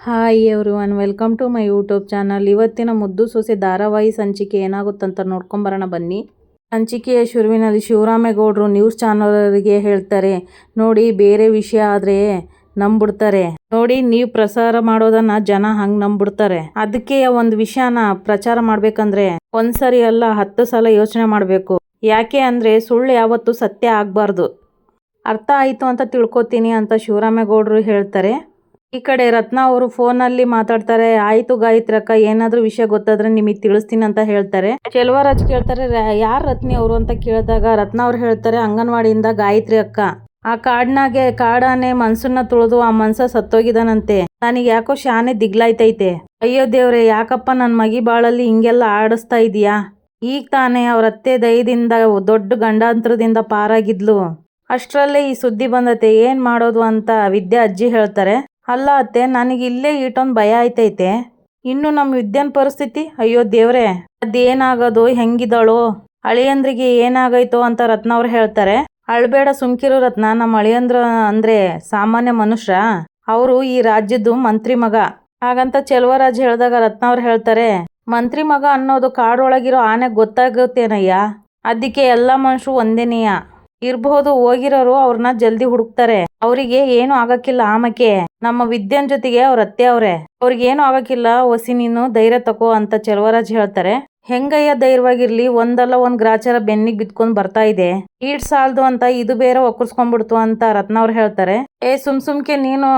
Hi everyone welcome to my YouTube channel ಇವತ್ತಿನ ಮುದ್ದು ಸೊಸೆ ಧಾರಾವಾಹಿ ಸಂಚಿಕೆ ಏನಾಗುತ್ತಂತ ನೋಡ್ಕೊಂಬರೋಣ ಬನ್ನಿ. ಸಂಚಿಕೆಯ ಶುರುವಿನಲ್ಲಿ ಶಿವರಾಮೇಗೌಡರು ನ್ಯೂಸ್ ಚಾನಲರಿಗೆ ಹೇಳ್ತಾರೆ, ನೋಡಿ, ಬೇರೆ ವಿಷಯ ಆದರೆ ನಂಬಿಡ್ತಾರೆ ನೋಡಿ, ನೀವು ಪ್ರಸಾರ ಮಾಡೋದನ್ನ ಜನ ಹಂಗೆ ನಂಬಿಡ್ತಾರೆ ಅದಕ್ಕೆ ಒಂದು ವಿಷಯನ ಪ್ರಚಾರ ಮಾಡ್ಬೇಕಂದ್ರೆ ಒಂದ್ಸರಿ ಅಲ್ಲ, ಹತ್ತು ಸಲ ಯೋಚನೆ ಮಾಡಬೇಕು. ಯಾಕೆ ಅಂದರೆ ಸುಳ್ಳು ಯಾವತ್ತೂ ಸತ್ಯ ಆಗಬಾರ್ದು. ಅರ್ಥ ಆಯಿತು ಅಂತ ತಿಳ್ಕೊತೀನಿ ಅಂತ ಶಿವರಾಮೇಗೌಡರು ಹೇಳ್ತಾರೆ. ಈ ಕಡೆ ರತ್ನ ಅವರು ಫೋನಲ್ಲಿ ಮಾತಾಡ್ತಾರೆ, ಆಯ್ತು ಗಾಯತ್ರಿ ಅಕ್ಕ, ಏನಾದ್ರೂ ವಿಷಯ ಗೊತ್ತಾದ್ರೆ ನಿಮಗೆ ತಿಳಿಸ್ತೀನಿ ಅಂತ ಹೇಳ್ತಾರೆ. ಚೆಲುವರಾಜ್ ಕೇಳ್ತಾರೆ ಯಾರು ರತ್ನಿ ಅವರು? ಅಂತ ಕೇಳಿದಾಗ ರತ್ನ ಅವ್ರು ಹೇಳ್ತಾರೆ, ಅಂಗನವಾಡಿಯಿಂದ ಗಾಯತ್ರಿ ಅಕ್ಕ. ಆ ಕಾಡ್ನಾಗೆ, ಕಾಡಾನೆ ಮನ್ಸನ್ನ ತುಳಿದು ಆ ಮನ್ಸ ಸತ್ತೋಗಿದಾನಂತೆ. ನನಗೆ ಯಾಕೋ ಶಾನೆ ದಿಗ್ಲಾಯ್ತೈತೆ. ಅಯ್ಯೋ ದೇವ್ರೆ, ಯಾಕಪ್ಪ ನನ್ನ ಮಗಿ ಬಾಳಲ್ಲಿ ಹಿಂಗೆಲ್ಲ ಆಡಿಸ್ತಾ ಇದೀಯಾ? ಈಗ ತಾನೇ ಅವ್ರ ಅತ್ತೆ ದಯದಿಂದ ದೊಡ್ಡ ಗಂಡಾಂತರದಿಂದ ಪಾರಾಗಿದ್ಲು. ಅಷ್ಟರಲ್ಲೇ ಈ ಸುದ್ದಿ ಬಂದತೆ, ಏನು ಮಾಡೋದು ಅಂತ ವಿದ್ಯಾ ಅಜ್ಜಿ ಹೇಳ್ತಾರೆ. ಅಲ್ಲ ಅತ್ತೆ, ನನಗೆ ಇಲ್ಲೇ ಇಟ್ಟೊಂದು ಭಯ ಆಯ್ತೈತೆ. ಇನ್ನು ನಮ್ಮ ವಿದ್ಯಾನ್ ಪರಿಸ್ಥಿತಿ, ಅಯ್ಯೋ ದೇವ್ರೆ, ಅದೇನಾಗೋದು, ಹೆಂಗಿದಾಳೋ. ಅಳಿಯಂದ್ರಿಗೆ ಏನಾಗೈತೋ ಅಂತ ರತ್ನ ಅವ್ರು ಹೇಳ್ತಾರೆ. ಅಳ್ಬೇಡ ಸುಮ್ಕಿರು ರತ್ನ ನಮ್ಮ ಅಳಿಯಂದ್ರ ಅಂದ್ರೆ ಸಾಮಾನ್ಯ ಮನುಷ್ಯ. ಅವರು ಈ ರಾಜ್ಯದ್ದು ಮಂತ್ರಿ ಮಗ. ಹಾಗಂತ ಚೆಲುವರಾಜ್ ಹೇಳಿದಾಗ ರತ್ನ ಅವ್ರು ಹೇಳ್ತಾರೆ, ಮಂತ್ರಿ ಮಗ ಅನ್ನೋದು ಕಾಡೊಳಗಿರೋ ಆನೆ ಗೊತ್ತಾಗುತ್ತೇನಯ್ಯ? ಅದಕ್ಕೆ ಎಲ್ಲ ಮನುಷ್ಯರು ಒಂದೇನೆಯ ಇರ್ಬಹುದು ಹೋಗಿರೋರು ಅವ್ರನ್ನ ಜಲ್ದಿ ಹುಡುಕ್ತಾರೆ. ಅವರಿಗೆ ಏನು ಆಗಕ್ಕಿಲ್ಲ ಆಮಕ್ಕೆ. ನಮ್ಮ ವಿದ್ಯನ್ ಜೊತೆಗೆ ಅವ್ರ ಅತ್ತೆ ಅವ್ರೆ. ಅವ್ರಿಗೆ ಏನು ಆಗಕ್ಕಿಲ್ಲ, ಒಸಿ ನೀನು ಧೈರ್ಯ ತಕೋ ಅಂತ ಚೆಲುವರಾಜ್ ಹೇಳ್ತಾರೆ. ಹೆಂಗಯ್ಯ ಧೈರ್ಯವಾಗಿರ್ಲಿ, ಒಂದಲ್ಲ ಒಂದ್ ಗ್ರಾಚಾರ ಬೆನ್ನಿಗ್ ಬಿತ್ಕೊಂಡ್ ಬರ್ತಾ ಇದೆ. ಈಡ್ ಸಾಲದು ಅಂತ, ಇದು ಬೇರೆ ಒಕ್ಕರ್ಸ್ಕೊಂಡ್ಬಿಡ್ತು ಅಂತ ರತ್ನ ಅವ್ರು ಹೇಳ್ತಾರೆ. ಏ, ಸುಮ್ ಸುಮ್ಕೆ ನೀನು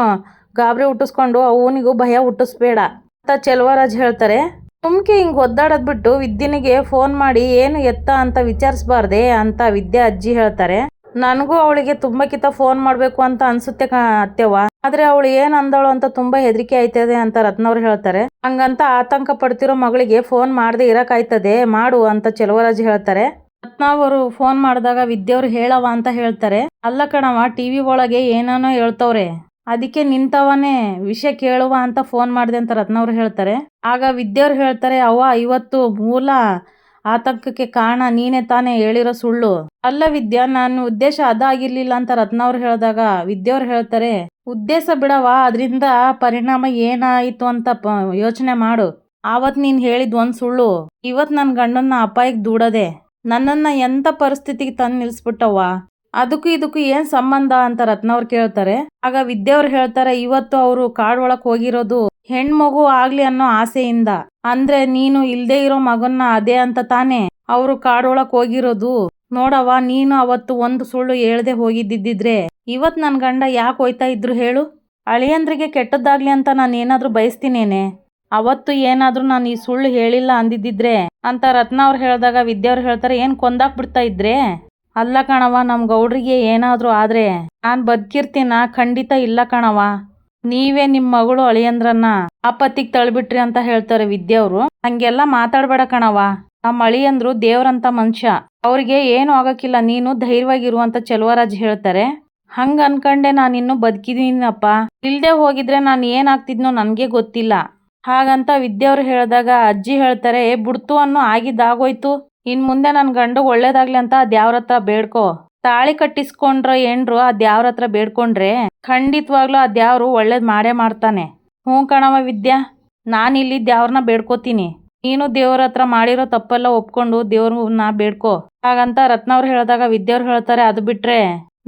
ಗಾಬರಿ ಹುಟ್ಟಿಸ್ಕೊಂಡು ಅವನಿಗೂ ಭಯ ಹುಟ್ಟಿಸ್ಬೇಡ ಅಂತ ಚೆಲುವರಾಜ್ ಹೇಳ್ತಾರೆ. ಸುಮ್ಕೆ ಹಿಂಗೆ ಒದ್ದಾಡದ್ಬಿಟ್ಟು ವಿದ್ಯನಿಗೆ ಫೋನ್ ಮಾಡಿ, ಏನು ಎತ್ತ ಅಂತ ವಿಚಾರಿಸ್ಬಾರ್ದೆ ಅಂತ ವಿದ್ಯಾ ಅಜ್ಜಿ ಹೇಳ್ತಾರೆ. ನನಗೂ ಅವಳಿಗೆ ತುಂಬಕ್ಕಿಂತ ಫೋನ್ ಮಾಡಬೇಕು ಅಂತ ಅನ್ಸುತ್ತೆ ಅತ್ತೆವ ಆದ್ರೆ ಅವಳು ಏನ್ ಅಂದಳು ಅಂತ ತುಂಬಾ ಹೆದರಿಕೆ ಆಯ್ತದೆ ಅಂತ ರತ್ನವ್ರು ಹೇಳ್ತಾರೆ. ಹಂಗಂತ ಆತಂಕ ಪಡ್ತಿರೋ ಮಗಳಿಗೆ ಫೋನ್ ಮಾಡದೆ ಇರಕಾಯ್ತದೆ ಮಾಡು ಅಂತ ಚೆಲುವರಾಜ್ ಹೇಳ್ತಾರೆ. ರತ್ನವರು ಫೋನ್ ಮಾಡಿದಾಗ ವಿದ್ಯವ್ರು ಹೇಳವ ಅಂತ ಹೇಳ್ತಾರೆ. ಅಲ್ಲ ಕಣವ ಟಿವಿ ಒಳಗೆ ಏನೇನೋ ಹೇಳ್ತವ್ರೆ. ಅದಕ್ಕೆ ನಿಂತವನೇ ವಿಷಯ ಕೇಳುವ ಅಂತ ಫೋನ್ ಮಾಡಿದೆ ಅಂತ ರತ್ನವ್ರು ಹೇಳ್ತಾರೆ. ಆಗ ವಿದ್ಯವ್ರು ಹೇಳ್ತಾರೆ, ಅವ್ವ, ಇವತ್ತು ಮೂಲ ಆತಂಕಕ್ಕೆ ಕಾರಣ ನೀನೇ ತಾನೇ ಹೇಳಿರೋ ಸುಳ್ಳು. ಅಲ್ಲ ವಿದ್ಯಾ ನನ್ನ ಉದ್ದೇಶ ಅದಾಗಿರ್ಲಿಲ್ಲ ಅಂತ ರತ್ನವ್ರು ಹೇಳಿದಾಗ ವಿದ್ಯಾವ್ರು ಹೇಳ್ತಾರೆ, ಉದ್ದೇಶ ಬಿಡವ ಅದರಿಂದ ಪರಿಣಾಮ ಏನಾಯಿತು ಅಂತ ಯೋಚನೆ ಮಾಡು. ಆವತ್ ನೀನ್ ಹೇಳಿದ್ ಒಂದ್ ಸುಳ್ಳು. ಇವತ್ ನನ್ನ ಗಂಡನ್ನ ಅಪಾಯಕ್ಕೆ ದೂಡದೆ, ನನ್ನನ್ನ ಎಂತ ಪರಿಸ್ಥಿತಿಗೆ ತಂದು ನಿಲ್ಸ್ಬಿಟ್ಟವ್ವ? ಅದಕ್ಕೂ ಇದಕ್ಕೂ ಏನ್ ಸಂಬಂಧ ಅಂತ ರತ್ನವ್ರು ಕೇಳ್ತಾರೆ. ಆಗ ವಿದ್ಯಾವ್ರು ಹೇಳ್ತಾರೆ, ಇವತ್ತು ಅವರು ಕಾಡೊಳಕ್ ಹೋಗಿರೋದು ಹೆಣ್ಮಗು ಆಗ್ಲಿ ಅನ್ನೋ ಆಸೆಯಿಂದ. ಅಂದ್ರೆ ನೀನು ಇಲ್ದೆ ಇರೋ ಮಗನ್ನ ಅದೇ ಅಂತ ತಾನೇ? ಅವರು ಕಾಡೊಳಕ್ ಹೋಗಿರೋದು. ನೋಡವ್ವ, ನೀನು ಅವತ್ತು ಒಂದು ಸುಳ್ಳು ಹೇಳ್ದೆ ಹೋಗಿದ್ದಿದ್ರೆ. ಇವತ್ ನನ್ ಗಂಡ ಯಾಕೆ ಹೋಯ್ತಾ ಇದ್ರು ಹೇಳು? ಅಳಿಯಂದ್ರಿಗೆ ಕೆಟ್ಟದ್ದಾಗ್ಲಿ ಅಂತ ನಾನು ಏನಾದ್ರೂ ಬಯಸ್ತೀನೇನೆ? ಅವತ್ತು ಏನಾದ್ರೂ ನಾನು ಈ ಸುಳ್ಳು ಹೇಳಿಲ್ಲ ಅಂದಿದ್ದಿದ್ರೆ? ಅಂತ ರತ್ನ ಅವ್ರು ಹೇಳಿದಾಗ ವಿದ್ಯಾವ್ರು ಹೇಳ್ತಾರೆ, ಏನ್ ಕೊಂದಾಕ್ ಬಿಡ್ತಾ ಇದ್ರೆ? ಅಲ್ಲ ಕಣವ ನಮ್ ಗೌಡ್ರಿಗೆ ಏನಾದರೂ ಆದರೆ ನಾನು ಬದ್ಕಿರ್ತೀನ ಖಂಡಿತ ಇಲ್ಲ ಕಣವ ನೀವೇ ನಿಮ್ಮ ಮಗಳು ಅಳಿಯಂದ್ರನ್ನ ಆಪತ್ತಿಗೆ ತಳ್ಬಿಟ್ರಿ ಅಂತ ಹೇಳ್ತಾರೆ ವಿದ್ಯವ್ರು ಹಂಗೆಲ್ಲ ಮಾತಾಡ್ಬೇಡ ಕಣವ ನಮ್ಮ ಅಳಿಯಂದ್ರು ದೇವ್ರಂತ ಮನುಷ್ಯ. ಅವ್ರಿಗೆ ಏನು ಆಗಕ್ಕಿಲ್ಲ, ನೀನು ಧೈರ್ಯವಾಗಿರುವಂತ ಚೆಲುವರಾಜ್ ಹೇಳ್ತಾರೆ. ಹಂಗ ಅನ್ಕಂಡೆ ನಾನು ಇನ್ನು ಬದುಕಿದೀನಪ್ಪ. ಇಲ್ದೆ ಹೋಗಿದ್ರೆ ನಾನು ಏನಾಗ್ತಿದ್ನೋ ನನಗೆ ಗೊತ್ತಿಲ್ಲ. ಹಾಗಂತ ವಿದ್ಯಾವ್ರು ಹೇಳಿದಾಗ ಅಜ್ಜಿ ಹೇಳ್ತಾರೆ ಬುಡ್ತು ಅನ್ನೋ ಆಗಿದ್ದಾಗೋಯ್ತು. ಇನ್ ಮುಂದೆ ನನ್ನ ಗಂಡು ಒಳ್ಳೇದಾಗ್ಲಿ ಅಂತ ದೇವ್ರ ಹತ್ರ ಬೇಡ್ಕೋ. ತಾಳಿ ಕಟ್ಟಿಸ್ಕೊಂಡ್ರ ಏನ್ರು ದೇವ್ರ ಹತ್ರ ಬೇಡ್ಕೊಂಡ್ರೆ ಖಂಡಿತವಾಗ್ಲೂ ದೇವ್ರು ಒಳ್ಳೇದ್ ಮಾಡೇ ಮಾಡ್ತಾನೆ. ಹ್ಞೂ ಕಣವ ವಿದ್ಯಾ ನಾನಿಲ್ಲಿ ದ್ಯಾವ್ರನ್ನ ಬೇಡ್ಕೋತೀನಿ. ನೀನು ದೇವ್ರ ಹತ್ರ ಮಾಡಿರೋ ತಪ್ಪೆಲ್ಲ ಒಪ್ಕೊಂಡು ದೇವ್ರನ್ನ ಬೇಡ್ಕೋ. ಹಾಗಂತ ರತ್ನವ್ರು ಹೇಳಿದಾಗ ವಿದ್ಯಾವ್ರು ಹೇಳ್ತಾರೆ, ಅದು ಬಿಟ್ರೆ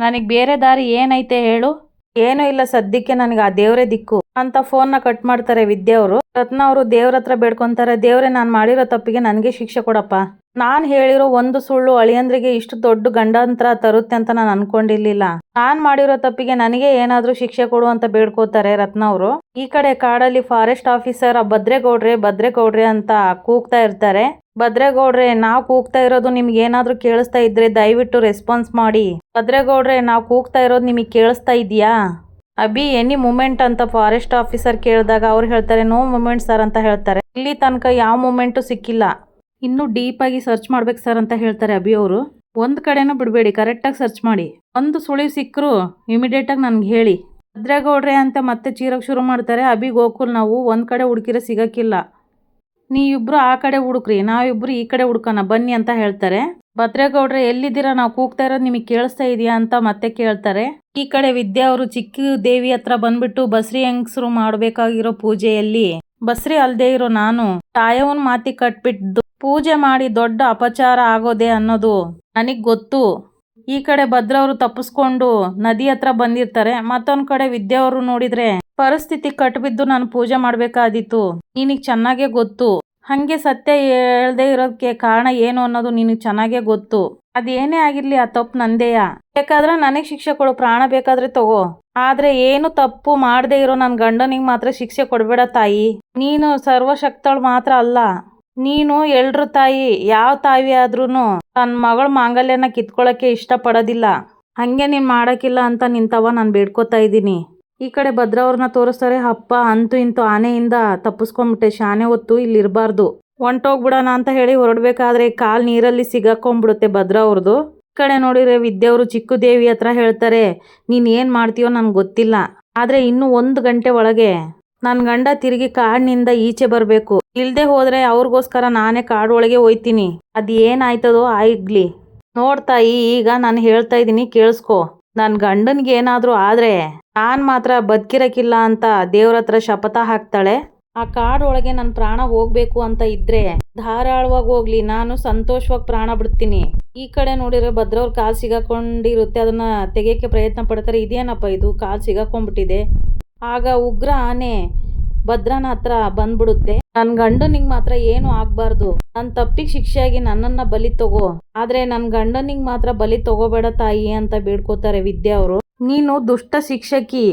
ನನಗೆ ಬೇರೆ ದಾರಿ ಏನೈತೆ ಹೇಳು? ಏನೂ ಇಲ್ಲ ಸದ್ಯಕ್ಕೆ ನನಗೆ ಆ ದೇವರೇ ದಿಕ್ಕು. ಅಂತ ಫೋನ್ನ ಕಟ್ ಮಾಡ್ತಾರೆ ವಿದ್ಯವ್ರು ರತ್ನ ಅವರು ದೇವ್ರ ಹತ್ರ ಬೇಡ್ಕೊಂತಾರೆ. ದೇವ್ರೆ ನಾನು ಮಾಡಿರೋ ತಪ್ಪಿಗೆ ನನಗೆ ಶಿಕ್ಷೆ ಕೊಡಪ್ಪ. ನಾನು ಹೇಳಿರೋ ಒಂದು ಸುಳ್ಳು ಅಳಿಯಂದ್ರಿಗೆ ಇಷ್ಟು ದೊಡ್ಡ ಗಂಡಾಂತರ ತರುತ್ತೆ ಅಂತ ನಾನು ಅನ್ಕೊಂಡಿರ್ಲಿಲ್ಲ. ನಾನ್ ಮಾಡಿರೋ ತಪ್ಪಿಗೆ ನನಗೆ ಏನಾದರೂ ಶಿಕ್ಷೆ ಕೊಡು ಅಂತ ಬೇಡ್ಕೋತಾರೆ ರತ್ನ ಅವರು. ಈ ಕಡೆ ಕಾಡಲ್ಲಿ ಫಾರೆಸ್ಟ್ ಆಫೀಸರ್ ಭದ್ರೇಗೌಡ್ರೆ ಭದ್ರೇಗೌಡ್ರೆ ಅಂತ ಕೂಗ್ತಾ ಇರ್ತಾರೆ. ಭದ್ರೇಗೌಡ್ರೆ, ನಾವು ಕೂಗ್ತಾ ಇರೋದು ನಿಮ್ಗೆ ಏನಾದ್ರೂ ಕೇಳಿಸ್ತಾ ಇದ್ರೆ ದಯವಿಟ್ಟು ರೆಸ್ಪಾನ್ಸ್ ಮಾಡಿ. ಭದ್ರೇಗೌಡ್ರೆ, ನಾವು ಕೂಗ್ತಾ ಇರೋದು ನಿಮಗೆ ಕೇಳಿಸ್ತಾ ಇದೆಯಾ? ಅಭಿ ಎನಿ ಮೂಮೆಂಟ್ ಅಂತ ಫಾರೆಸ್ಟ್ ಆಫೀಸರ್ ಕೇಳಿದಾಗ ಅವ್ರು ಹೇಳ್ತಾರೆ ನೋ ಮೂಮೆಂಟ್ ಸರ್ ಅಂತ ಹೇಳ್ತಾರೆ. ಇಲ್ಲಿ ತನಕ ಯಾವ ಮೂಮೆಂಟು ಸಿಕ್ಕಿಲ್ಲ. ಇನ್ನೂ ಡೀಪಾಗಿ ಸರ್ಚ್ ಮಾಡ್ಬೇಕು ಸರ್ ಅಂತ ಹೇಳ್ತಾರೆ ಅಭಿ ಅವರು. ಒಂದು ಕಡೆನೂ ಬಿಡಬೇಡಿ ಕರೆಕ್ಟಾಗಿ ಸರ್ಚ್ ಮಾಡಿ. ಒಂದು ಸುಳಿವು ಸಿಕ್ಕರು ಇಮಿಡಿಯೇಟಾಗಿ ನನಗೆ ಹೇಳಿ. ಭದ್ರೇಗೌಡ್ರೆ ಅಂತ ಮತ್ತೆ ಚೀರಕ್ಕೆ ಶುರು ಮಾಡ್ತಾರೆ. ಅಭಿ, ಗೋಕುಲ್ ನಾವು ಒಂದು ಕಡೆ ಹುಡುಕಿರೋ ಸಿಗಕ್ಕಿಲ್ಲ. ನೀವಿಬ್ರು ಆ ಕಡೆ ಹುಡುಕ್ರಿ, ನಾವಿಬ್ರು ಈ ಕಡೆ ಹುಡ್ಕೋಣ, ಬನ್ನಿ ಅಂತ ಹೇಳ್ತಾರೆ. ಭದ್ರೇಗೌಡ್ರೆ, ಎಲ್ಲಿದ್ದೀರಾ? ನಾವು ಕೂಗ್ತಾ ಇರೋದು ನಿಮಗೆ ಕೇಳಿಸ್ತಾ ಇದೆಯಾ ಅಂತ ಮತ್ತೆ ಕೇಳ್ತಾರೆ. ಈ ಕಡೆ ವಿದ್ಯಾ ಅವರು ಚಿಕ್ಕ ದೇವಿ ಹತ್ರ ಬಂದ್ಬಿಟ್ಟು ಬಸ್ರಿ ಹೆಂಗಸರು ಮಾಡಬೇಕಾಗಿರೋ ಪೂಜೆಯಲ್ಲಿ. ಬಸ್ರಿ ಅಲ್ದೇ ಇರೋ ನಾನು. ತಾಯವನ್ ಮಾತಿ ಕಟ್ಬಿಟ್ಟು ಪೂಜೆ ಮಾಡಿ ದೊಡ್ಡ ಅಪಚಾರ ಆಗೋದೆ ಅನ್ನೋದು ನನಗ್ ಗೊತ್ತು. ಈ ಕಡೆ ಭದ್ರ ಅವರು ತಪ್ಪಿಸ್ಕೊಂಡು ನದಿ ಹತ್ರ ಬಂದಿರ್ತಾರೆ. ಮತ್ತೊಂದ್ ಕಡೆ ವಿದ್ಯಾ ಅವರು ನೋಡಿದ್ರೆ ಪರಿಸ್ಥಿತಿ ಕಟ್ಬಿದ್ದು ನಾನು ಪೂಜೆ ಮಾಡ್ಬೇಕಾದಿತ್ತು ನಿನಗ್ ಚೆನ್ನಾಗೇ ಗೊತ್ತು. ಹಂಗೆ ಸತ್ಯ ಹೇಳದೇ ಇರೋದಕ್ಕೆ ಕಾರಣ ಏನು ಅನ್ನೋದು ನಿನಗೆ ಚೆನ್ನಾಗೇ ಗೊತ್ತು. ಅದೇನೇ ಆಗಿರಲಿ ಆ ತಪ್ಪು ನಂದೇಯ. ಬೇಕಾದ್ರೆ ನನಗೆ ಶಿಕ್ಷೆ ಕೊಡು, ಪ್ರಾಣ ಬೇಕಾದ್ರೆ ತಗೋ. ಆದ್ರೆ ಏನು ತಪ್ಪು ಮಾಡದೇ ಇರೋ ನನ್ನ ಗಂಡನಿಗೆ ಮಾತ್ರ ಶಿಕ್ಷೆ ಕೊಡಬೇಡ ತಾಯಿ. ನೀನು ಸರ್ವಶಕ್ತಳು ಮಾತ್ರ ಅಲ್ಲ. ನೀನು ಎಲ್ರ ತಾಯಿ, ಯಾವ ತಾಯಿ ಆದ್ರೂ ನನ್ನ ಮಗಳ ಮಾಂಗಲ್ಯನ ಕಿತ್ಕೊಳ್ಳೋಕೆ ಇಷ್ಟಪಡೋದಿಲ್ಲ. ಹಂಗೆ ನೀನು ಮಾಡೋಕ್ಕಿಲ್ಲ ಅಂತ ನಿಂತವ ನಾನು ಬೇಡ್ಕೋತಾ ಇದ್ದೀನಿ. ಈ ಕಡೆ ಭದ್ರವ್ರನ್ನ ತೋರಿಸ್ತಾರೆ, ಅಪ್ಪ, ಅಂತೂ ಇಂತೂ ಆನೆಯಿಂದ ತಪ್ಪಿಸ್ಕೊಂಬಿಟ್ಟೆ ಶಾನೆ ಹೊತ್ತು ಇಲ್ಲಿ ಇರಬಾರ್ದು. ಹೊಂಟೋಗ್ಬಿಡೋಣ ಅಂತ ಹೇಳಿ ಹೊರಡ್ಬೇಕಾದ್ರೆ ಕಾಲ್ ನೀರಲ್ಲಿ ಸಿಗಾಕೊಂಡ್ಬಿಡುತ್ತೆ ಭದ್ರ ಅವ್ರದ್ದು ಈ ಕಡೆ ನೋಡಿದ್ರೆ ವಿದ್ಯಾವ್ರು ಚಿಕ್ಕ ದೇವಿ ಹತ್ರ ಹೇಳ್ತಾರೆ, ನೀನ್ ಏನ್ ಮಾಡ್ತೀಯೋ ನನ್ಗೆ ಗೊತ್ತಿಲ್ಲ. ಆದ್ರೆ ಇನ್ನು ಒಂದು ಗಂಟೆ ಒಳಗೆ ನನ್ನ ಗಂಡ ತಿರುಗಿ ಕಾಡಿನಿಂದ ಈಚೆ ಬರಬೇಕು. ಇಲ್ದೆ ಹೋದ್ರೆ ಅವ್ರಿಗೋಸ್ಕರ ನಾನೇ ಕಾಡೊಳಗೆ ಹೋಯ್ತೀನಿ. ಅದ್ ಏನಾಯ್ತದೋ ಆಗ್ಲಿ. ನೋಡ್ತಾಯಿ ಈಗ ನಾನು ಹೇಳ್ತಾ ಇದ್ದೀನಿ ಕೇಳಿಸ್ಕೊ. ನನ್ನ ಗಂಡನಿಗೆ ಏನಾದರೂ ಆದ್ರೆ ನಾನ್ ಮಾತ್ರ ಬದುಕಿರಕ್ಕಿಲ್ಲ ಅಂತ ದೇವ್ರ ಹತ್ರ ಶಪಥ ಹಾಕ್ತಾಳೆ. ಆ ಕಾಡೊಳಗೆ ನನ್ನ ಪ್ರಾಣ ಹೋಗ್ಬೇಕು ಅಂತ ಇದ್ರೆ ಧಾರಾಳವಾಗಿ ಹೋಗ್ಲಿ, ನಾನು ಸಂತೋಷವಾಗಿ ಪ್ರಾಣ ಬಿಡ್ತೀನಿ. ಈ ಕಡೆ ನೋಡಿದ್ರೆ ಭದ್ರವ್ರ ಕಾಲ್ ಸಿಗಾಕೊಂಡಿರುತ್ತೆ, ಅದನ್ನ ತೆಗಿಯಕ್ಕೆ ಪ್ರಯತ್ನ ಪಡ್ತಾರೆ. ಇದೇನಪ್ಪ ಇದು? ಕಾಲ್ ಸಿಗಾಕೊಂಡ್ಬಿಟ್ಟಿದೆ. ಆಗ ಉಗ್ರ ಆನೆ ಭದ್ರನ ಹತ್ರ ಬಂದ್ಬಿಡುತ್ತೆ. ನನ್ ಗಂಡನಿಗೆ ಮಾತ್ರ ಏನು ಆಗ್ಬಾರ್ದು. ನನ್ ತಪ್ಪಿಗೆ ಶಿಕ್ಷೆಯಾಗಿ ನನ್ನನ್ನ ಬಲಿ ತಗೋ. ಆದ್ರೆ ನನ್ ಗಂಡನಿಗೆ ಮಾತ್ರ ಬಲಿ ತಗೋಬೇಡ ತಾಯಿ ಅಂತ ಬೇಡ್ಕೋತಾರೆ ವಿದ್ಯಾ ಅವರು. ನೀನು ದುಷ್ಟ ಶಿಕ್ಷಕಿ,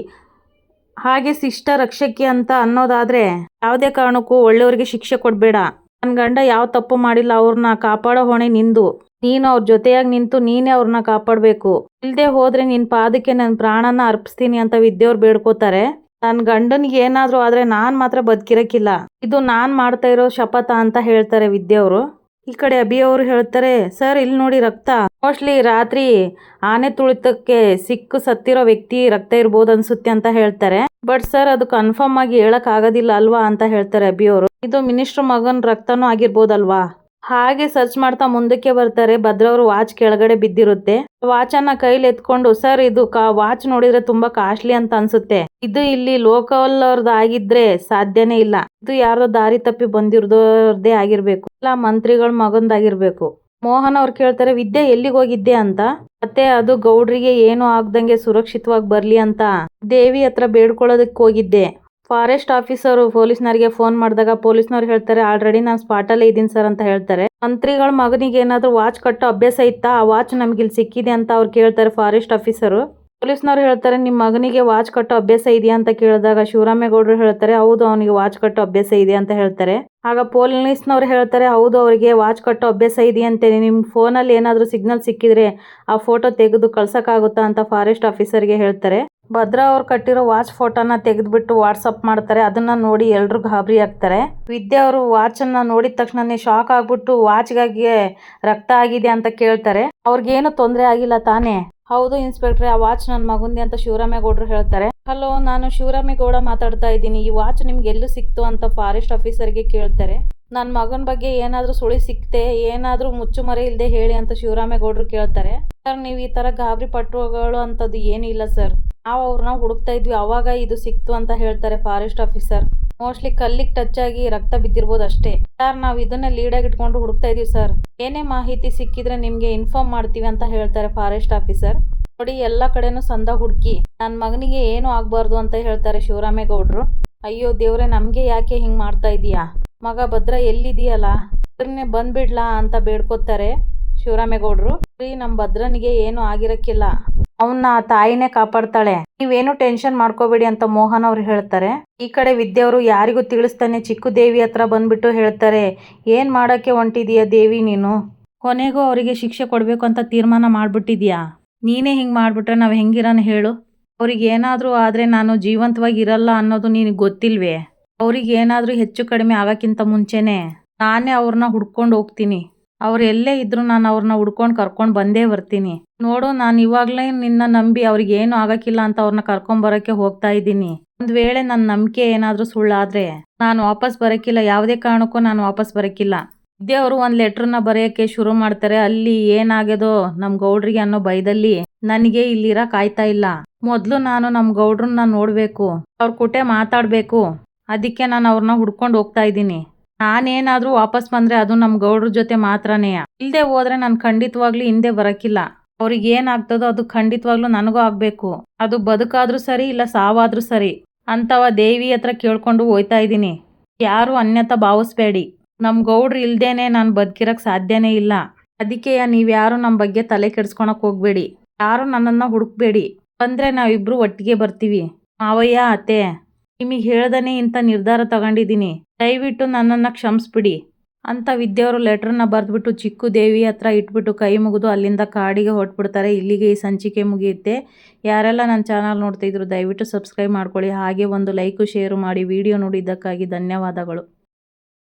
ಹಾಗೆ ಶಿಷ್ಟ ರಕ್ಷಕಿ ಅಂತ ಅನ್ನೋದಾದ್ರೆ ಯಾವುದೇ ಕಾರಣಕ್ಕೂ ಒಳ್ಳೆಯವ್ರಿಗೆ ಶಿಕ್ಷೆ ಕೊಡಬೇಡ. ನನ್ನ ಗಂಡ ಯಾವ ತಪ್ಪು ಮಾಡಿಲ್ಲ ಅವ್ರನ್ನ ಕಾಪಾಡೋ ಹೊಣೆ ನಿಂದು. ನೀನು ಅವ್ರ ಜೊತೆಯಾಗಿ ನಿಂತು ನೀನೇ ಅವ್ರನ್ನ ಕಾಪಾಡಬೇಕು. ಇಲ್ಲದೆ ಹೋದ್ರೆ ನಿನ್ನ ಪಾದಕ್ಕೆ ನನ್ನ ಪ್ರಾಣನ ಅರ್ಪಿಸ್ತೀನಿ ಅಂತ ವಿದ್ಯೆಯವ್ರು ಬೇಡ್ಕೋತಾರೆ. ನನ್ನ ಗಂಡನಿಗೆ ಏನಾದರೂ ಆದರೆ ನಾನು ಮಾತ್ರ ಬದುಕಿರಕ್ಕಿಲ್ಲ ಇದು ನಾನು ಮಾಡ್ತಾ ಇರೋ ಶಪಥ ಅಂತ ಹೇಳ್ತಾರೆ ವಿದ್ಯೆಯವರು. ಈ ಕಡೆ ಅಭಿ ಅವರು ಹೇಳ್ತಾರೆ, ಸರ್ ಇಲ್ಲಿ ನೋಡಿ ರಕ್ತ. ಮೋಸ್ಟ್ಲಿ ರಾತ್ರಿ ಆನೆ ತುಳಿತಕ್ಕೆ ಸಿಕ್ಕು ಸತ್ತಿರೋ ವ್ಯಕ್ತಿ ರಕ್ತ ಇರ್ಬೋದು ಅನ್ಸುತ್ತೆ ಅಂತ ಹೇಳ್ತಾರೆ. ಬಟ್ ಸರ್, ಅದು ಕನ್ಫರ್ಮ್ ಆಗಿ ಹೇಳಕ್ ಆಗೋದಿಲ್ಲ ಅಲ್ವಾ ಅಂತ ಹೇಳ್ತಾರೆ ಅಭಿ ಅವರು. ಇದು ಮಿನಿಸ್ಟರ್ ಮಗನ್ ರಕ್ತನೂ ಆಗಿರ್ಬೋದಲ್ವಾ? ಹಾಗೆ ಸರ್ಚ್ ಮಾಡ್ತಾ ಮುಂದಕ್ಕೆ ಬರ್ತಾರೆ. ಭದ್ರವರು ವಾಚ್ ಕೆಳಗಡೆ ಬಿದ್ದಿರುತ್ತೆ. ವಾಚ್ ಅನ್ನ ಕೈಲಿ ಎತ್ಕೊಂಡು, ಸರ್, ಇದು ಕಾ, ವಾಚ್ ನೋಡಿದ್ರೆ ತುಂಬಾ ಕಾಸ್ಟ್ಲಿ ಅಂತ ಅನ್ಸುತ್ತೆ. ಇದು ಇಲ್ಲಿ ಲೋಕಲ್ ಅವ್ರದ್ದು ಆಗಿದ್ರೆ ಸಾಧ್ಯನೇ ಇಲ್ಲ. ಇದು ಯಾರ್ದೋ ದಾರಿ ತಪ್ಪಿ ಬಂದಿರೋದೇ ಆಗಿರ್ಬೇಕು. ಇಲ್ಲ ಮಂತ್ರಿಗಳ ಮಗಂದಾಗಿರ್ಬೇಕು. ಮೋಹನ್ ಅವ್ರು ಕೇಳ್ತಾರೆ, ವಿದ್ಯೆ ಎಲ್ಲಿಗೆ ಹೋಗಿದ್ದೆ ಅಂತ? ಮತ್ತೆ ಅದು ಗೌಡ್ರಿಗೆ ಏನು ಆಗ್ದಂಗೆ ಸುರಕ್ಷಿತವಾಗಿ ಬರ್ಲಿ ಅಂತ. ದೇವಿ ಹತ್ರ ಬೇಡ್ಕೊಳ್ಳೋದಕ್ಕೆ ಹೋಗಿದ್ದೆ. ಫಾರೆಸ್ಟ್ ಆಫೀಸರು ಪೊಲೀಸ್ನವರಿಗೆ ಫೋನ್ ಮಾಡಿದಾಗ ಪೊಲೀಸ್ನವ್ರು ಹೇಳ್ತಾರೆ, ಆಲ್ರೆಡಿ ನಾನು ಸ್ಪಾಟಲ್ಲೇ ಇದ್ದೀನಿ ಸರ್ ಅಂತ ಹೇಳ್ತಾರೆ. ಮಂತ್ರಿಗಳ ಮಗನಿಗೆ ಏನಾದರೂ ವಾಚ್ ಕಟ್ಟೋ ಅಭ್ಯಾಸ ಇತ್ತಾ? ಆ ವಾಚ್ ನಮ್ಗೆ ಇಲ್ಲಿ ಸಿಕ್ಕಿದೆ ಅಂತ ಅವ್ರು ಕೇಳ್ತಾರೆ ಫಾರೆಸ್ಟ್ ಆಫೀಸರು. ಪೊಲೀಸ್ನವ್ರು ಹೇಳ್ತಾರೆ ನಿಮ್ಮ ಮಗನಿಗೆ ವಾಚ್ ಕಟ್ಟೋ ಅಭ್ಯಾಸ ಇದೆಯಾ? ಅಂತ ಕೇಳಿದಾಗ ಶಿವರಾಮೇಗೌಡರು ಹೇಳ್ತಾರೆ, ಹೌದು, ಅವನಿಗೆ ವಾಚ್ ಕಟ್ಟೋ ಅಭ್ಯಾಸ ಇದೆ ಅಂತ ಹೇಳ್ತಾರೆ. ಆಗ ಪೊಲೀಸ್ನವ್ರು ಹೇಳ್ತಾರೆ, ಹೌದು, ಅವರಿಗೆ ವಾಚ್ ಕಟ್ಟೋ ಅಭ್ಯಾಸ ಇದೆಯಂತೆ ನಿಮ್ಮ ಫೋನಲ್ಲಿ ಏನಾದರೂ ಸಿಗ್ನಲ್ ಸಿಕ್ಕಿದ್ರೆ ಆ ಫೋಟೋ ತೆಗೆದು ಕಳ್ಸೋಕ್ಕಾಗುತ್ತಾ? ಅಂತ ಫಾರೆಸ್ಟ್ ಆಫೀಸರ್ಗೆ ಹೇಳ್ತಾರೆ. ಭದ್ರಾ ಅವ್ರು ಕಟ್ಟಿರೋ ವಾಚ್ ಫೋಟೋನ ತೆಗೆದ್ಬಿಟ್ಟು ವಾಟ್ಸಪ್ ಮಾಡ್ತಾರೆ. ಅದನ್ನ ನೋಡಿ ಎಲ್ಲರೂ ಗಾಬರಿ ಆಗ್ತಾರೆ. ವಿದ್ಯಾ ಅವರು ವಾಚ್ ಅನ್ನ ನೋಡಿದ ತಕ್ಷಣನೇ ಶಾಕ್ ಆಗ್ಬಿಟ್ಟು ವಾಚ್ಗಾಗಿ ರಕ್ತ ಆಗಿದೆ ಅಂತ ಕೇಳ್ತಾರೆ. ಅವ್ರಿಗೇನು ತೊಂದರೆ ಆಗಿಲ್ಲ ತಾನೇ? ಹೌದು ಇನ್ಸ್ಪೆಕ್ಟರ್, ಆ ವಾಚ್ ನನ್ನ ಮಗುಂದೆ ಅಂತ ಶಿವರಾಮೇಗೌಡರು ಹೇಳ್ತಾರೆ. ಹಲೋ, ನಾನು ಶಿವರಾಮೇಗೌಡ ಮಾತಾಡ್ತಾ ಇದ್ದೀನಿ. ಈ ವಾಚ್ ನಿಮ್ಗೆ ಎಲ್ಲೂ ಸಿಕ್ತು ಅಂತ ಫಾರೆಸ್ಟ್ ಆಫೀಸರ್ಗೆ ಕೇಳ್ತಾರೆ. ನನ್ನ ಮಗನ ಬಗ್ಗೆ ಏನಾದರೂ ಸುಳಿ ಸಿಕ್ತೆ, ಏನಾದರೂ ಮುಚ್ಚುಮರೆ ಇಲ್ಲದೆ ಹೇಳಿ ಅಂತ ಶಿವರಾಮೇಗೌಡರು ಕೇಳ್ತಾರೆ. ಸರ್, ನೀವು ಈ ಥರ ಗಾಬರಿ ಪಟ್ಟುಗಳು ಅಂಥದ್ದು ಏನೂ ಇಲ್ಲ ಸರ್. ನಾವು ಅವ್ರನ್ನ ಹುಡುಕ್ತಾ ಇದ್ವಿ, ಅವಾಗ ಇದು ಸಿಕ್ತು ಅಂತ ಹೇಳ್ತಾರೆ ಫಾರೆಸ್ಟ್ ಆಫೀಸರ್. ಮೋಸ್ಟ್ಲಿ ಕಲ್ಲಿಗೆ ಟಚ್ ಆಗಿ ರಕ್ತ ಬಿದ್ದಿರ್ಬೋದು ಅಷ್ಟೇ. ಸರ್, ನಾವು ಇದನ್ನ ಲೀಡಾಗಿ ಇಟ್ಕೊಂಡು ಹುಡುಕ್ತಾ ಇದೀವಿ ಸರ್. ಏನೇ ಮಾಹಿತಿ ಸಿಕ್ಕಿದ್ರೆ ನಿಮ್ಗೆ ಇನ್ಫಾರ್ಮ್ ಮಾಡ್ತೀವಿ ಅಂತ ಹೇಳ್ತಾರೆ ಫಾರೆಸ್ಟ್ ಆಫೀಸರ್. ನೋಡಿ, ಎಲ್ಲ ಕಡೆನೂ ಸಂದ ಹುಡುಕಿ. ನನ್ನ ಮಗನಿಗೆ ಏನು ಆಗಬಾರ್ದು ಅಂತ ಹೇಳ್ತಾರೆ ಶಿವರಾಮೇಗೌಡರು. ಅಯ್ಯೋ ದೇವ್ರೆ, ನಮಗೆ ಯಾಕೆ ಹಿಂಗ್ ಮಾಡ್ತಾ ಇದೀಯಾ? ಮಗ ಭದ್ರ ಎಲ್ಲಿದೆಯಲ್ಲ ಭದ್ರನೇ ಬಂದ್ಬಿಡ್ಲಾ ಅಂತ ಬೇಡ್ಕೋತಾರೆ ಶಿವರಾಮೇಗೌಡರು. ರೀ ನಮ್ಮ ಭದ್ರನಿಗೆ ಏನು ಆಗಿರಕ್ಕಿಲ್ಲ. ಅವನ್ನ ತಾಯಿನೇ ಕಾಪಾಡ್ತಾಳೆ. ನೀವೇನು ಟೆನ್ಷನ್ ಮಾಡ್ಕೋಬೇಡಿ ಅಂತ ಮೋಹನ್ ಅವ್ರು ಹೇಳ್ತಾರೆ. ಈ ಕಡೆ ವಿದ್ಯೆಯವರು ಯಾರಿಗೂ ತಿಳಿಸ್ತಾನೆ ಚಿಕ್ಕು ದೇವಿ ಹತ್ರ ಬಂದ್ಬಿಟ್ಟು ಹೇಳ್ತಾರೆ. ಏನ್ ಮಾಡಕ್ಕೆ ಹೊಂಟಿದೀಯ ದೇವಿ ನೀನು? ಕೊನೆಗೂ ಅವರಿಗೆ ಶಿಕ್ಷೆ ಕೊಡ್ಬೇಕು ಅಂತ ತೀರ್ಮಾನ ಮಾಡ್ಬಿಟ್ಟಿದ್ಯಾ? ನೀನೇ ಹಿಂಗೆ ಮಾಡ್ಬಿಟ್ರೆ ನಾವು ಹೆಂಗಿರೋಣ ಹೇಳು. ಅವ್ರಿಗೆ ಏನಾದ್ರೂ ಆದ್ರೆ ನಾನು ಜೀವಂತವಾಗಿ ಇರಲ್ಲ ಅನ್ನೋದು ನಿನಗೆ ಗೊತ್ತಿಲ್ವೇ? ಅವ್ರಿಗೆ ಏನಾದರೂ ಹೆಚ್ಚು ಕಡಿಮೆ ಆಗೋಕ್ಕಿಂತ ಮುಂಚೆನೆ ನಾನೇ ಅವ್ರನ್ನ ಹುಡ್ಕೊಂಡು ಹೋಗ್ತೀನಿ. ಅವ್ರು ಎಲ್ಲೇ ಇದ್ರು ನಾನು ಅವ್ರನ್ನ ಹುಡ್ಕೊಂಡು ಕರ್ಕೊಂಡು ಬಂದೇ ಬರ್ತೀನಿ. ನೋಡು, ನಾನು ಇವಾಗಲೇ ನಿನ್ನ ನಂಬಿ ಅವ್ರಿಗೆ ಏನು ಆಗಕ್ಕಿಲ್ಲ ಅಂತ ಅವ್ರನ್ನ ಕರ್ಕೊಂಡ್ ಬರೋಕ್ಕೆ ಹೋಗ್ತಾ ಇದ್ದೀನಿ. ಒಂದು ವೇಳೆ ನನ್ನ ನಂಬಿಕೆ ಏನಾದರೂ ಸುಳ್ಳಾದರೆ ನಾನು ವಾಪಸ್ ಬರೋಕ್ಕಿಲ್ಲ. ಯಾವುದೇ ಕಾರಣಕ್ಕೂ ನಾನು ವಾಪಸ್ ಬರೋಕ್ಕಿಲ್ಲ. ಅವರು ಒಂದು ಲೆಟ್ರನ್ನ ಬರೆಯೋಕ್ಕೆ ಶುರು ಮಾಡ್ತಾರೆ. ಅಲ್ಲಿ ಏನಾಗ್ಯದೋ ನಮ್ಮ ಗೌಡ್ರಿಗೆ ಅನ್ನೋ ಭಯದಲ್ಲಿ ನನಗೆ ಇಲ್ಲಿರ ಕಾಯ್ತಾ ಇಲ್ಲ. ಮೊದಲು ನಾನು ನಮ್ಮ ಗೌಡ್ರನ್ನ ನೋಡಬೇಕು. ಅವ್ರ ಕುಟೆ ಮಾತಾಡಬೇಕು. ಅದಕ್ಕೆ ನಾನು ಅವ್ರನ್ನ ಹುಡ್ಕೊಂಡು ಹೋಗ್ತಾ ಇದ್ದೀನಿ. ನಾನೇನಾದರೂ ವಾಪಸ್ ಬಂದರೆ ಅದು ನಮ್ಮ ಗೌಡ್ರ ಜೊತೆ ಮಾತ್ರನೇ. ಇಲ್ಲದೆ ಹೋದರೆ ನಾನು ಖಂಡಿತವಾಗ್ಲೂ ಹಿಂದೆ ಬರೋಕ್ಕಿಲ್ಲ ಅವ್ರಿಗೆ ಏನಾಗ್ತದೋ ಅದು ಖಂಡಿತವಾಗ್ಲೂ ನನಗೂ ಆಗಬೇಕು. ಅದು ಬದುಕಾದರೂ ಸರಿ ಇಲ್ಲ ಸಾವಾದರೂ ಸರಿ. ಅಂತವ ದೇವಿ ಹತ್ರ ಕೇಳ್ಕೊಂಡು ಹೋಯ್ತಾ ಇದ್ದೀನಿ. ಯಾರು ಅನ್ಯತ ಭಾವಿಸ್ಬೇಡಿ. ನಮ್ಮ ಗೌಡ್ರು ಇಲ್ದೇನೆ ನಾನು ಬದುಕಿರೋಕ್ಕೆ ಸಾಧ್ಯನೇ ಇಲ್ಲ. ಅದಕ್ಕೆ ನೀವ್ಯಾರು ನಮ್ಮ ಬಗ್ಗೆ ತಲೆ ಕೆಡ್ಸ್ಕೊಳಕ್ಕೆ ಹೋಗ್ಬೇಡಿ. ಯಾರು ನನ್ನನ್ನು ಹುಡುಕ್ಬೇಡಿ. ಬಂದರೆ ನಾವಿಬ್ರು ಒಟ್ಟಿಗೆ ಬರ್ತೀವಿ. ಮಾವಯ್ಯ, ಅತ್ತೆ. ನಿಮಗೆ ಹೇಳ್ದನೇ ಇಂಥ ನಿರ್ಧಾರ ತಗೊಂಡಿದ್ದೀನಿ. ದಯವಿಟ್ಟು ನನ್ನನ್ನು ಕ್ಷಮಿಸ್ಬಿಡಿ. ಅಂತ ವಿದ್ಯೆಯವರು ಲೆಟ್ರನ್ನ ಬರೆದ್ಬಿಟ್ಟು ಚಿಕ್ಕು ದೇವಿ ಹತ್ರ ಇಟ್ಬಿಟ್ಟು ಕೈ ಮುಗಿದು ಅಲ್ಲಿಂದ ಕಾಡಿಗೆ ಹೊಟ್ಬಿಡ್ತಾರೆ ಇಲ್ಲಿಗೆ ಈ ಸಂಚಿಕೆ ಮುಗಿಯುತ್ತೆ. ಯಾರೆಲ್ಲ ನನ್ನ ಚಾನಲ್ ನೋಡ್ತಿದ್ರು ದಯವಿಟ್ಟು ಸಬ್ಸ್ಕ್ರೈಬ್ ಮಾಡ್ಕೊಳ್ಳಿ. ಹಾಗೆ ಒಂದು ಲೈಕು, ಶೇರು ಮಾಡಿ. ವಿಡಿಯೋ ನೋಡಿದ್ದಕ್ಕಾಗಿ ಧನ್ಯವಾದಗಳು.